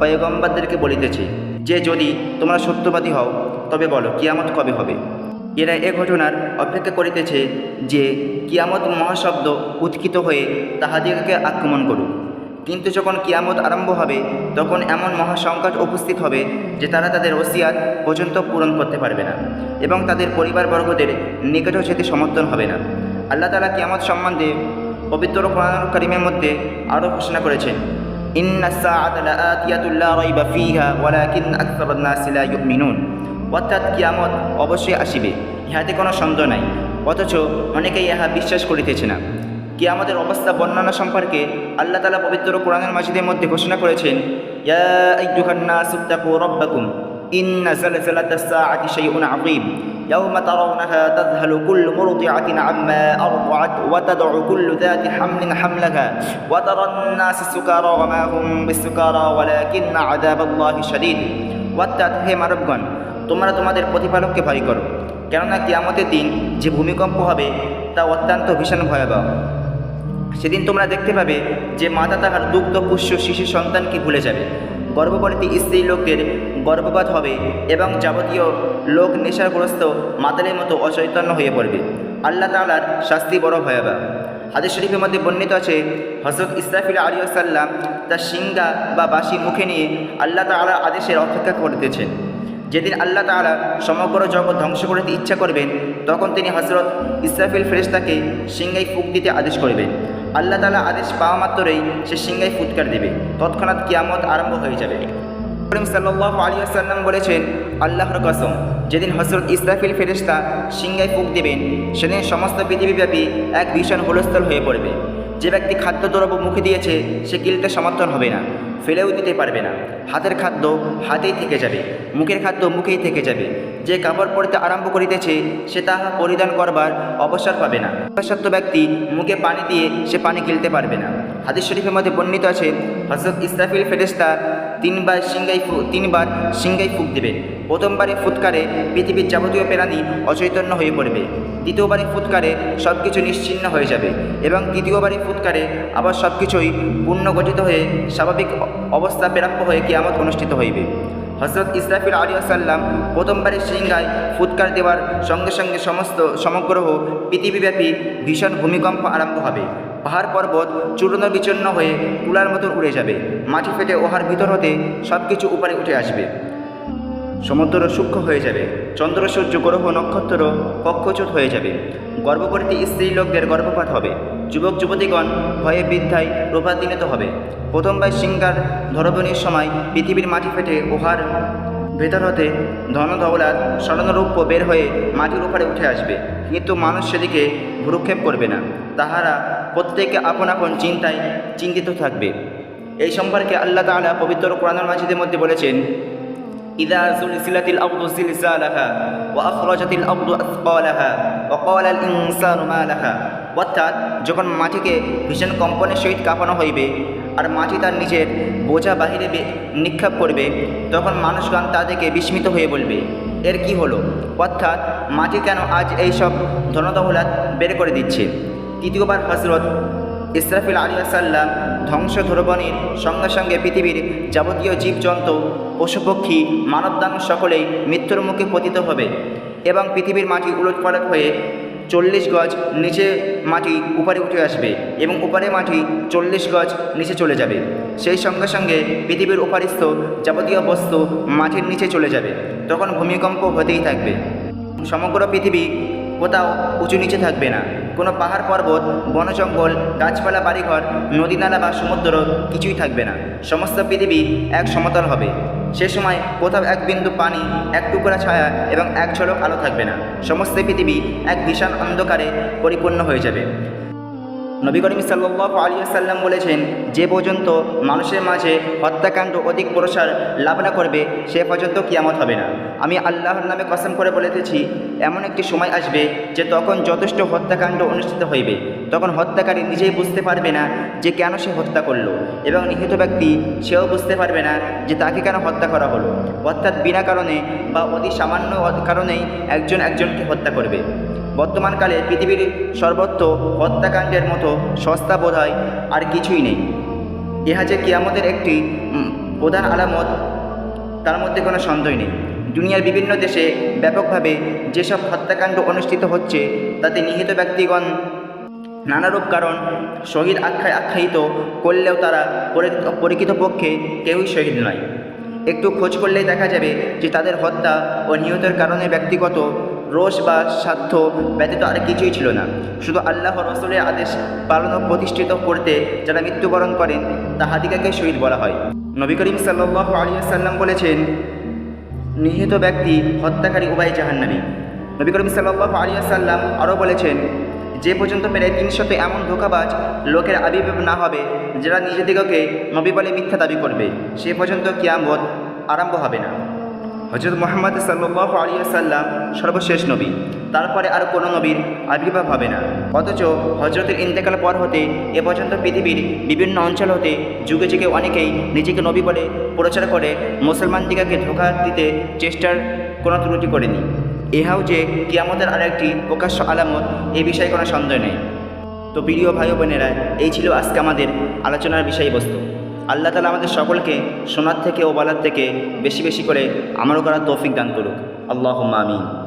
পয়গম্বরদেরকে বলিতেছে, যে যদি তোমরা সত্যবাদী হও, তবে বলো, কিয়ামত কবে হবে? এরা এ ঘটনার অপেক্ষা করিতেছে যে, কিয়ামত মহাশব্দ উৎকিত হয়ে তাহাদিগকে আক্রমণ করুক। কিন্তু যখন কিয়ামত আরম্ভ হবে, তখন এমন মহাসংকট উপস্থিত হবে যে তারা তাদের ওসিয়াত পর্যন্ত পূরণ করতে পারবে না এবং তাদের পরিবারবর্গদের নিকটও যেতে সমর্থন হবে না। আল্লাহ তালা কিয়ামত সম্বন্ধে পবিত্র কোরআন করিমের মধ্যে আরও ঘোষণা করেছেন ইন্না الساعة لآتية لا ريب فيها ولكن أكثر الناس لا يؤمنون অর্থাৎ কিয়ামত অবশ্যই আসিবে ইহাতে কোনো সন্দেহ নাই অথচ অনেকেই ইহা বিশ্বাস করিতেছে না কিয়ামতের অবস্থা বর্ণনা সম্পর্কে আল্লাহ তালা পবিত্র কোরআনের মাসিদের মধ্যে ঘোষণা করেছেন ইয়া আইয়ুহান নাসু তাকু রাব্বাকুম ইন্না জালজালাতাস সাআতি শাইউন আযীম يوم ترونها تذهل كل مرضعة عما أرضعت وتدع كل ذات حمل حملها وترى الناس سكارى وما هم بالسكارى ولكن عذاب الله شديد অর্থাৎ হে মানবগণ তোমরা তোমাদের প্রতিপালককে ভয় করো কেননা কিয়ামতের দিন যে ভূমিকম্প হবে তা অত্যন্ত ভীষণ ভয়াবহ সেদিন তোমরা দেখতে পাবে যে মাতা তাহার দুগ্ধ পুষ্য শিশু সন্তানকে ভুলে যাবে। গর্ভবতী স্ত্রী লোকদের গর্ভপাত হবে এবং যাবতীয় লোক নেশাগ্রস্ত মাতালের মতো অচৈতন্য হয়ে পড়বে। আল্লাহ তালার শাস্তি বড় ভয়াবহ। হাদিস শরীফের মধ্যে বর্ণিত আছে হজরত ইসরাফিল আলী সাল্লাম তার সিঙ্গা বা বাসি মুখে নিয়ে আল্লাহ তালার আদেশের অপেক্ষা করতেছেন। যেদিন আল্লাহ তাআলা সমগ্র জগৎ ধ্বংস করতে ইচ্ছা করবেন, তখন তিনি হজরত ইসরাফিল ফেরেশতাকে সিংহাই ফুক দিতে আদেশ করবেন। আল্লাহ তালা আদেশ পাওয়া মাত্রই সে সিংহাই ফুৎকার দেবে। তৎক্ষণাৎ কিয়ামত আরম্ভ হয়ে যাবে। করিম সাল্লাহ আলী আসাল্লাম বলেছেন, আল্লাহর কসম, যেদিন হসরত ইসরাফিল ফেরেস্তা সিংহাই ফুক দেবেন, সেদিন সমস্ত পৃথিবীব্যাপী এক ভীষণ হুলস্থল হয়ে পড়বে। যে ব্যক্তি খাদ্য দ্রব্য মুখে দিয়েছে, সে গিলতে সমর্থন হবে না, ফেলেও দিতে পারবে না। হাতের খাদ্য হাতেই থেকে যাবে, মুখের খাদ্য মুখেই থেকে যাবে। যে কাপড় পরতে আরম্ভ করিতেছে, সে তাহা পরিধান করবার অবসর পাবে না। সত্য ব্যক্তি মুখে পানি দিয়ে সে পানি গিলতে পারবে না। হাদিস শরীফের মধ্যে বর্ণিত আছে হজরত ইসরাফিল ফেরেস্তা তিনবার সিংগাই তিনবার সিংগাই ফুক দেবে। প্রথমবারে ফুৎকারে পৃথিবীর যাবতীয় প্রাণী অচৈতন্য হয়ে পড়বে। দ্বিতীয়বারে ফুৎকারে সব কিছু নিশ্চিন্ন হয়ে যাবে এবং তৃতীয়বারে ফুৎকারে আবার সব কিছুই পুনর্গঠিত হয়ে স্বাভাবিক অবস্থা প্রাপ্য হয়ে কিয়ামত অনুষ্ঠিত হইবে। হজরত ইসরাফিল আলী আসাল্লাম প্রথমবারে সিংহায় ফুৎকার দেওয়ার সঙ্গে সঙ্গে সমস্ত সমগ্র পৃথিবীব্যাপী ভীষণ ভূমিকম্প আরম্ভ হবে। পাহাড় পর্বত চূর্ণ বিচূর্ণ হয়ে তুলার মতো উড়ে যাবে। মাটি ফেটে ওহার ভিতর হতে সব কিছু উপরে উঠে আসবে। সমুদ্র সূক্ষ্ম হয়ে যাবে। চন্দ্র সূর্য গ্রহ নক্ষত্র কক্ষচ্যুত হয়ে যাবে। গর্ভবতী স্ত্রী লোকদের গর্ভপাত হবে। যুবক যুবতীগণ ভয়ে বৃদ্ধায় প্রভাতিনিত হবে। প্রথমবার সিংহার ধরবনির সময় পৃথিবীর মাটি ফেটে উহার ভেতর হতে ধন দৌলাত স্বর্ণরূপ্য বের হয়ে মাটির উপরে উঠে আসবে। কিন্তু মানুষ সেদিকে ভ্রুক্ষেপ করবে না। তাহারা প্রত্যেকে আপন আপন চিন্তায় চিন্তিত থাকবে। এই সম্পর্কে আল্লাহ তাআলা পবিত্র কোরআনুল মাজিদের মধ্যে বলেছেন إذا زلزلت الأرض زلزالها وأخرجت الأرض أثقالها وقال الإنسان ما لها অর্থাৎ যখন মাটিকে ভীষণ কম্পনের সহিত কাঁপানো হইবে আর মাটি তার নিজের বোঝা বাহিরে বে- নিক্ষেপ করবে তখন মানুষগণ তাদেরকে বিস্মিত হয়ে বলবে এর কি হলো অর্থাৎ মাটি কেন আজ এই সব ধনদৌলাত বের করে দিচ্ছে তৃতীয়বার হজরত ইসরাফিল আলী আসাল্লাম ধ্বংস ধরবনির সঙ্গে সঙ্গে পৃথিবীর যাবতীয় জীবজন্তু, পশুপক্ষী, মানবদান সকলেই মৃত্যুর মুখে পতিত হবে এবং পৃথিবীর মাটি উলটপালট হয়ে চল্লিশ গজ নিচে মাটি উপরে উঠে আসবে এবং উপরে মাটি চল্লিশ গজ নিচে চলে যাবে। সেই সঙ্গে সঙ্গে পৃথিবীর উপারিস্থ যাবতীয় বস্তু মাটির নিচে চলে যাবে। তখন ভূমিকম্প হতেই থাকবে। সমগ্র পৃথিবী কোথাও উঁচু নিচে থাকবে না। কোনো পাহাড় পর্বত, বন জঙ্গল, গাছপালা, বাড়িঘর, নদী নালা বা সমুদ্র কিছুই থাকবে না। সমস্ত পৃথিবী এক সমতল হবে। সে সময় কোথাও এক বিন্দু পানি, এক টুকরা ছায়া এবং এক ঝলক আলো থাকবে না। সমস্ত পৃথিবী এক ভীষণ অন্ধকারে পরিপূর্ণ হয়ে যাবে। নবী করিম সাল্লাহ আলী সাল্লাম বলেছেন, যে পর্যন্ত মানুষের মাঝে হত্যাকাণ্ড অধিক প্রসার লাভ না করবে, সে পর্যন্ত কিয়ামত হবে না। আমি আল্লাহর নামে কসম করে বলেতেছি, এমন একটি সময় আসবে যে তখন যথেষ্ট হত্যাকাণ্ড অনুষ্ঠিত হইবে। তখন হত্যাকারী নিজেই বুঝতে পারবে না যে কেন সে হত্যা করল এবং নিহত ব্যক্তি সেও বুঝতে পারবে না যে তাকে কেন হত্যা করা হলো। অর্থাৎ বিনা কারণে বা অতি সামান্য কারণেই একজন একজনকে হত্যা করবে। বর্তমানকালে পৃথিবীর সর্বত্র হত্যাকাণ্ডের মতো সস্তা বোধ আর কিছুই নেই। ইহা যে কিয়ামতের একটি প্রধান আলামত, তার মধ্যে কোনো সন্দেহ নেই। দুনিয়ার বিভিন্ন দেশে ব্যাপকভাবে যেসব হত্যাকাণ্ড অনুষ্ঠিত হচ্ছে, তাতে নিহিত ব্যক্তিগণ নানারূপ কারণ শহীদ আখ্যায় আখ্যায়িত করলেও তারা পরি- পরিকৃতপক্ষে কেউই শহীদ নয়। একটু খোঁজ করলেই দেখা যাবে যে তাদের হত্যা ও নিহতের কারণে ব্যক্তিগত রোষ বা স্বার্থ ব্যতীত আর কিছুই ছিল না। শুধু আল্লাহ রসুলের আদেশ পালন প্রতিষ্ঠিত করতে যারা মৃত্যুবরণ করেন তাহাদিকাকে শহীদ বলা হয়। নবী করিম সাল্লাহ আলিয়া সাল্লাম বলেছেন, নিহত ব্যক্তি হত্যাকারী উভয় জাহান্নামী। নবী করিম সাল্লাহ আলিয়া সাল্লাম আরও বলেছেন, যে পর্যন্ত প্রায় তিনশত এমন ধোকাবাজ লোকের আবির্ভাব না হবে, যারা নিজেদিগকে নবী বলে মিথ্যা দাবি করবে, সে পর্যন্ত কিয়ামত আরম্ভ হবে না। হজরত মোহাম্মদ সাল্লাহ আলিয়া সাল্লাম সর্বশেষ নবী। তারপরে আর কোনো নবীর আবির্ভাব হবে না। অথচ হজরতের ইন্তেকাল পর হতে এ পর্যন্ত পৃথিবীর বিভিন্ন অঞ্চল হতে যুগে যুগে অনেকেই নিজেকে নবী বলে প্রচার করে মুসলমান দিগাকে ধোকা দিতে চেষ্টার কোনো ত্রুটি করেনি। ইহাও যে কিয়ামতের আর একটি প্রকাশ্য আলামত, এ বিষয়ে কোনো সন্দেহ নেই। তো প্রিয় ভাই বোনেরা, এই ছিল আজকে আমাদের আলোচনার বিষয়বস্তু। আল্লাহ তালা আমাদের সকলকে সোনার থেকে ও বলার থেকে বেশি বেশি করে আমারও করার তৌফিক দান করুক। আল্লাহ আমিন।